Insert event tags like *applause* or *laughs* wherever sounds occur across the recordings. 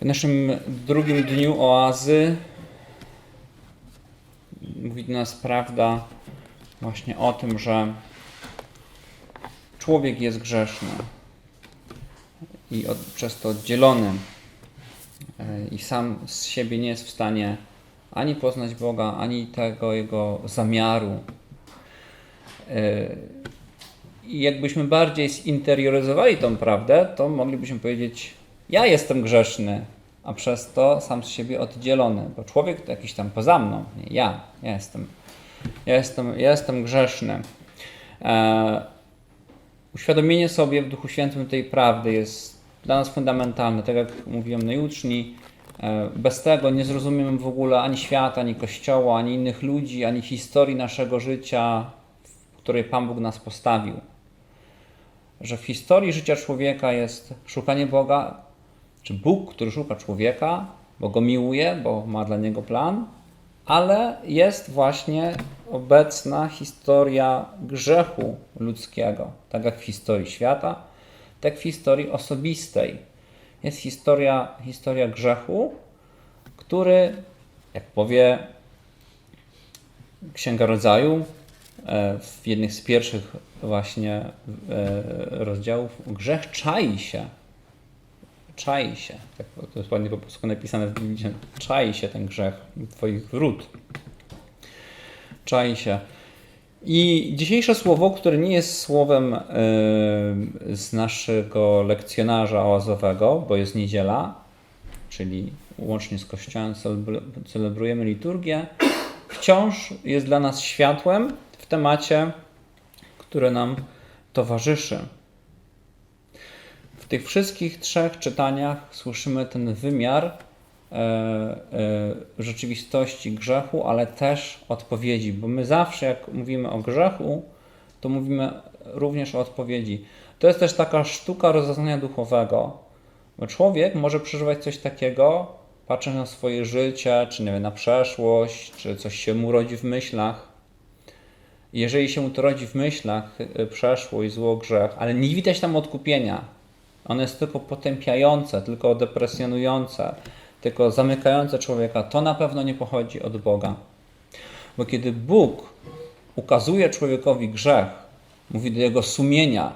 W naszym drugim dniu oazy mówi do nas prawda właśnie o tym, że człowiek jest grzeszny i od, przez to oddzielony e, i sam z siebie nie jest w stanie ani poznać Boga, ani tego Jego zamiaru. E, I jakbyśmy bardziej zinterioryzowali tą prawdę, to moglibyśmy powiedzieć: Ja jestem grzeszny, a przez to sam z siebie oddzielony, bo człowiek to jakiś tam poza mną, nie ja, ja jestem, ja jestem, ja jestem grzeszny. E, uświadomienie sobie w Duchu Świętym tej prawdy jest dla nas fundamentalne, tak jak mówiłem na jutrzni. E, bez tego nie zrozumiemy w ogóle ani świata, ani Kościoła, ani innych ludzi, ani historii naszego życia, w której Pan Bóg nas postawił. Że w historii życia człowieka jest szukanie Boga, czy Bóg, który szuka człowieka, bo go miłuje, bo ma dla niego plan, ale jest właśnie obecna historia grzechu ludzkiego, tak jak w historii świata, tak w historii osobistej. Jest historia, historia grzechu, który, jak powie Księga Rodzaju, e, w jednych z pierwszych właśnie e, rozdziałów, grzech czai się. Czai się. Tak, to jest ładnie po polsku napisane w Biblii. Czai się ten grzech Twoich wrót. Czai się. I dzisiejsze słowo, które nie jest słowem e, z naszego lekcjonarza oazowego, bo jest niedziela, czyli łącznie z Kościołem celebr- celebrujemy liturgię, wciąż jest dla nas światłem w temacie, które nam towarzyszy. Tych wszystkich trzech czytaniach słyszymy ten wymiar e, e, rzeczywistości grzechu, ale też odpowiedzi, bo my zawsze, jak mówimy o grzechu, to mówimy również o odpowiedzi. To jest też taka sztuka rozeznania duchowego, bo człowiek może przeżywać coś takiego, patrząc na swoje życie, czy nie wiem, na przeszłość, czy coś się mu rodzi w myślach. Jeżeli się mu to rodzi w myślach, y, przeszłość, zło, grzech, ale nie widać tam odkupienia, ono jest tylko potępiające, tylko depresjonujące, tylko zamykające człowieka, to na pewno nie pochodzi od Boga. Bo kiedy Bóg ukazuje człowiekowi grzech, mówi do jego sumienia,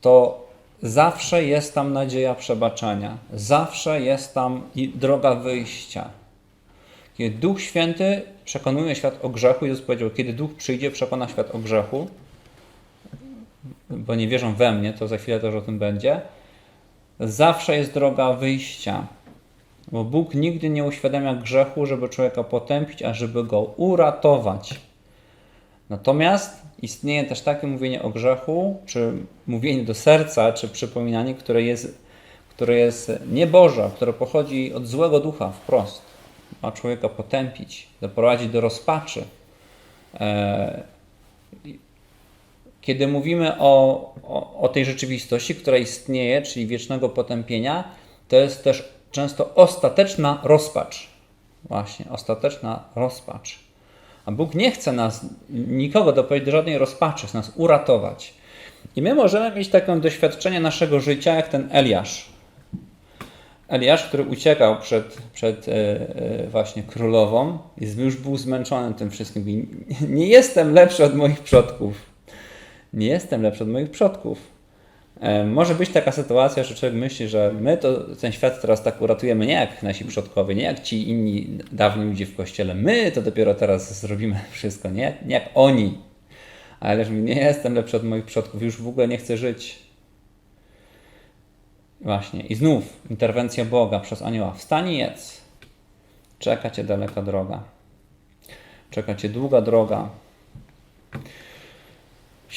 to zawsze jest tam nadzieja przebaczenia, zawsze jest tam droga wyjścia. Kiedy Duch Święty przekonuje świat o grzechu, Jezus powiedział, kiedy Duch przyjdzie, przekona świat o grzechu, bo nie wierzą we mnie, to za chwilę też o tym będzie, zawsze jest droga wyjścia. Bo Bóg nigdy nie uświadamia grzechu, żeby człowieka potępić, a żeby go uratować. Natomiast istnieje też takie mówienie o grzechu, czy mówienie do serca, czy przypominanie, które jest, które jest nieboże, które pochodzi od złego ducha wprost. Ma człowieka potępić, doprowadzić do rozpaczy. Kiedy mówimy o, o, o tej rzeczywistości, która istnieje, czyli wiecznego potępienia, to jest też często ostateczna rozpacz. Właśnie, ostateczna rozpacz. A Bóg nie chce nas, nikogo doprowadzić do żadnej rozpaczy, chce nas uratować. I my możemy mieć takie doświadczenie naszego życia, jak ten Eliasz. Eliasz, który uciekał przed, przed e, e, właśnie królową już był zmęczony tym wszystkim. Nie jestem lepszy od moich przodków. Nie jestem lepszy od moich przodków. E, może być taka sytuacja, że człowiek myśli, że my to ten świat teraz tak uratujemy, nie jak nasi przodkowie, nie jak ci inni dawni ludzie w kościele. My to dopiero teraz zrobimy *laughs* wszystko, nie, nie jak oni. Ale że nie jestem lepszy od moich przodków, już w ogóle nie chcę żyć. Właśnie. I znów interwencja Boga przez anioła. Wstań i jedz. Czeka cię daleka droga. Czeka cię długa droga.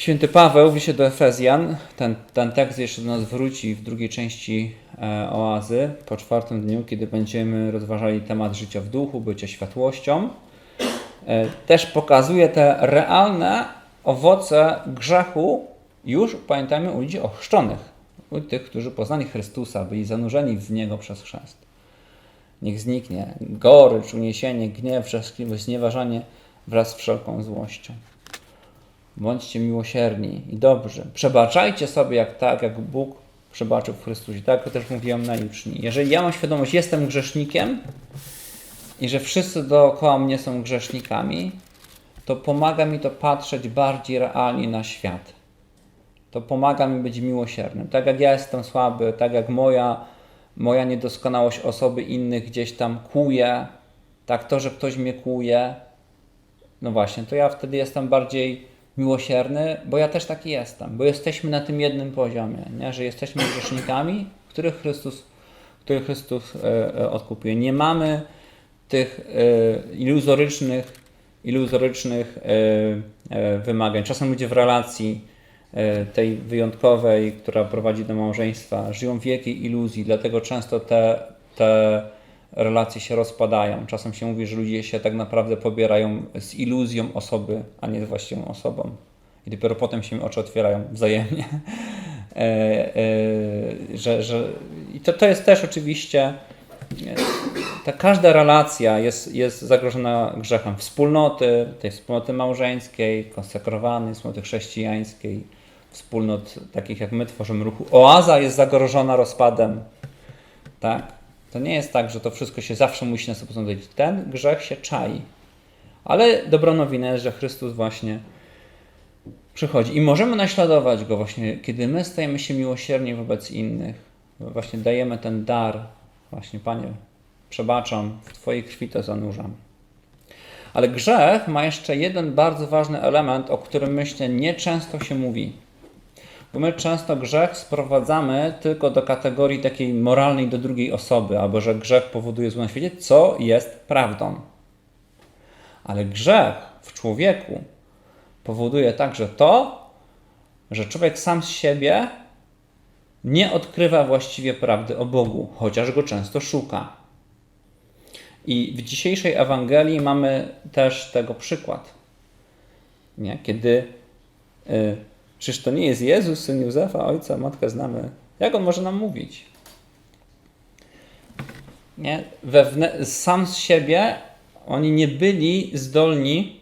Święty Paweł w do Efezjan, ten, ten tekst jeszcze do nas wróci w drugiej części e, oazy, po czwartym dniu, kiedy będziemy rozważali temat życia w duchu, bycia światłością. E, też pokazuje te realne owoce grzechu już, pamiętajmy, u ludzi ochrzczonych, u tych, którzy poznali Chrystusa, byli zanurzeni w Niego przez chrzest. Niech zniknie gorycz, uniesienie, gniew, wrzaskliwość, znieważanie wraz z wszelką złością. Bądźcie miłosierni i dobrzy. Przebaczajcie sobie jak tak, jak Bóg przebaczył w Chrystusie. Tak jak też mówiłem na juczni. Jeżeli ja mam świadomość, jestem grzesznikiem i że wszyscy dookoła mnie są grzesznikami, to pomaga mi to patrzeć bardziej realnie na świat. To pomaga mi być miłosiernym. Tak jak ja jestem słaby, tak jak moja, moja niedoskonałość osoby innych gdzieś tam kłuje, tak to, że ktoś mnie kłuje, no właśnie, to ja wtedy jestem bardziej miłosierny, bo ja też taki jestem, bo jesteśmy na tym jednym poziomie, nie? że jesteśmy grzesznikami, których Chrystus, których Chrystus e, e. Nie mamy tych e, iluzorycznych, iluzorycznych e, e, wymagań. Czasem ludzie w relacji e, tej wyjątkowej, która prowadzi do małżeństwa, żyją w wielkiej iluzji, dlatego często te, te relacje się rozpadają. Czasem się mówi, że ludzie się tak naprawdę pobierają z iluzją osoby, a nie z właściwą osobą. I dopiero potem się oczy otwierają wzajemnie. *laughs* E, e, że, że, I to, to jest też oczywiście, e, ta każda relacja jest, jest zagrożona grzechem wspólnoty, tej wspólnoty małżeńskiej, konsekrowanej, wspólnoty chrześcijańskiej, wspólnot takich jak my tworzymy ruchu. Oaza jest zagrożona rozpadem. Tak? To nie jest tak, że to wszystko się zawsze musi nas opowiedzieć. Ten grzech się czai. Ale dobrą nowinę jest, że Chrystus właśnie przychodzi. I możemy naśladować Go właśnie, kiedy my stajemy się miłosierni wobec innych. Właśnie dajemy ten dar. Właśnie, Panie, przebaczam, w Twojej krwi to zanurzam. Ale grzech ma jeszcze jeden bardzo ważny element, o którym myślę nieczęsto się mówi. Bo my często grzech sprowadzamy tylko do kategorii takiej moralnej do drugiej osoby, albo że grzech powoduje zło na świecie, co jest prawdą. Ale grzech w człowieku powoduje także to, że człowiek sam z siebie nie odkrywa właściwie prawdy o Bogu, chociaż go często szuka. I w dzisiejszej Ewangelii mamy też tego przykład. Nie? Kiedy y, Czyż to nie jest Jezus, syn Józefa, ojca, matkę znamy? Jak on może nam mówić? Nie? Wewne- sam z siebie oni nie byli zdolni,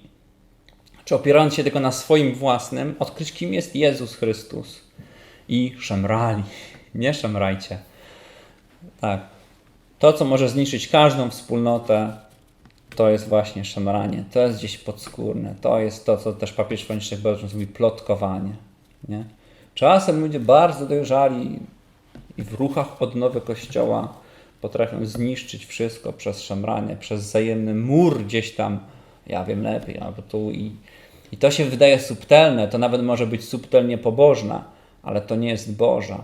czy opierając się tylko na swoim własnym, odkryć, kim jest Jezus Chrystus. I szemrali. Nie szemrajcie. Tak. To, co może zniszczyć każdą wspólnotę, to jest właśnie szemranie. To jest gdzieś podskórne. To jest to, co też papież Franciszek Borges mówi, plotkowanie. Nie? Czasem ludzie bardzo dojrzali i w ruchach odnowy Kościoła potrafią zniszczyć wszystko przez szemranie, przez wzajemny mur gdzieś tam, ja wiem lepiej, albo tu i, i to się wydaje subtelne, to nawet może być subtelnie pobożna, ale to nie jest Boża.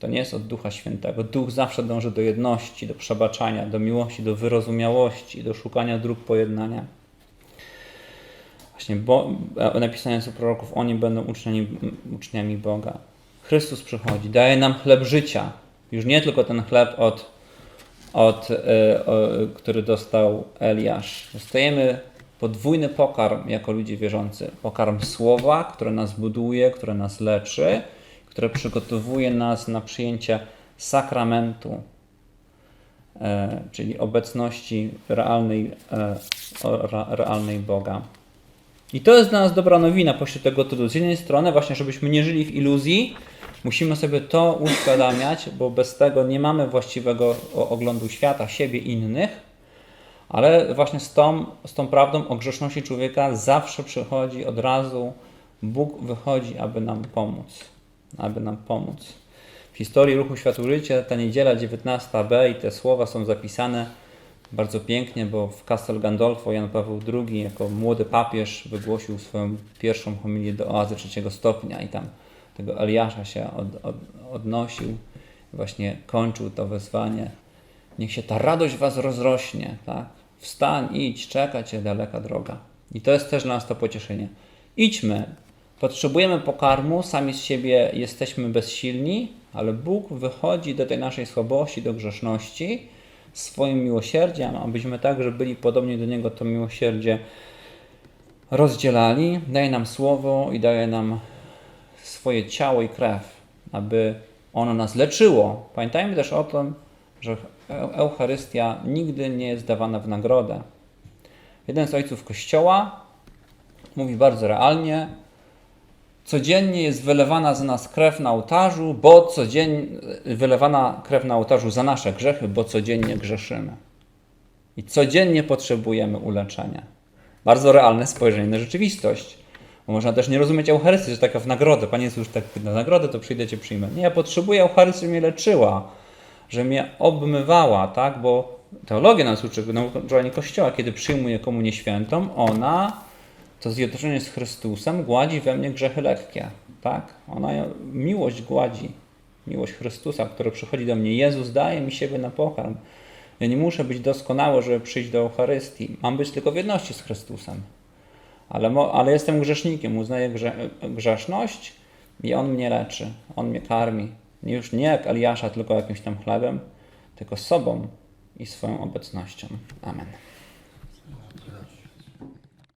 To nie jest od Ducha Świętego. Duch zawsze dąży do jedności, do przebaczania, do miłości, do wyrozumiałości, do szukania dróg pojednania. Właśnie bo, napisane jest u proroków, oni będą uczniami, uczniami Boga. Chrystus przychodzi, daje nam chleb życia. Już nie tylko ten chleb, od, od, o, który dostał Eliasz. Dostajemy podwójny pokarm jako ludzie wierzący. Pokarm słowa, które nas buduje, które nas leczy, które przygotowuje nas na przyjęcie sakramentu, e, czyli obecności realnej, e, realnej Boga. I to jest dla nas dobra nowina pośród tego trudu. Z jednej strony właśnie, żebyśmy nie żyli w iluzji, musimy sobie to uświadamiać, bo bez tego nie mamy właściwego oglądu świata, siebie, innych, ale właśnie z tą, z tą prawdą o grzeszności człowieka zawsze przychodzi od razu, Bóg wychodzi, aby nam pomóc. Aby nam pomóc. W historii ruchu Światło Życie ta niedziela 19b i te słowa są zapisane bardzo pięknie, bo w Castel Gandolfo Jan Paweł II jako młody papież wygłosił swoją pierwszą homilię do oazy trzeciego stopnia i tam tego Eliasza się od, od, odnosił, właśnie kończył to wezwanie. Niech się ta radość was rozrośnie, tak? Wstań, idź, czeka cię daleka droga. I to jest też dla nas to pocieszenie. Idźmy, potrzebujemy pokarmu, sami z siebie jesteśmy bezsilni, ale Bóg wychodzi do tej naszej słabości, do grzeszności, swoim miłosierdziem, abyśmy także byli podobni do Niego to miłosierdzie rozdzielali. Daje nam słowo i daje nam swoje ciało i krew, aby ono nas leczyło. Pamiętajmy też o tym, że Eucharystia nigdy nie jest dawana w nagrodę. Jeden z ojców Kościoła mówi bardzo realnie, codziennie jest wylewana za nas krew na ołtarzu, bo codziennie wylewana krew na ołtarzu za nasze grzechy, bo codziennie grzeszymy. I codziennie potrzebujemy uleczenia. Bardzo realne spojrzenie na rzeczywistość. Bo można też nie rozumieć Eucharystii, że taka w nagrodę. Panie Jezus, tak na nagrodę to przyjdę Cię przyjmę. Nie, ja potrzebuję Eucharystii, żeby mnie leczyła, że mnie obmywała, tak? Bo teologia nas uczy, nauczanie Kościoła, kiedy przyjmuję komunię świętą, ona to zjednoczenie z Chrystusem gładzi we mnie grzechy lekkie, tak? Ona miłość gładzi. Miłość Chrystusa, który przychodzi do mnie. Jezus daje mi siebie na pokarm. Ja nie muszę być doskonały, żeby przyjść do Eucharystii. Mam być tylko w jedności z Chrystusem. Ale, ale jestem grzesznikiem, uznaję grze, grzeszność i On mnie leczy, On mnie karmi. Już nie jak Eliasza, tylko jakimś tam chlebem, tylko sobą i swoją obecnością. Amen.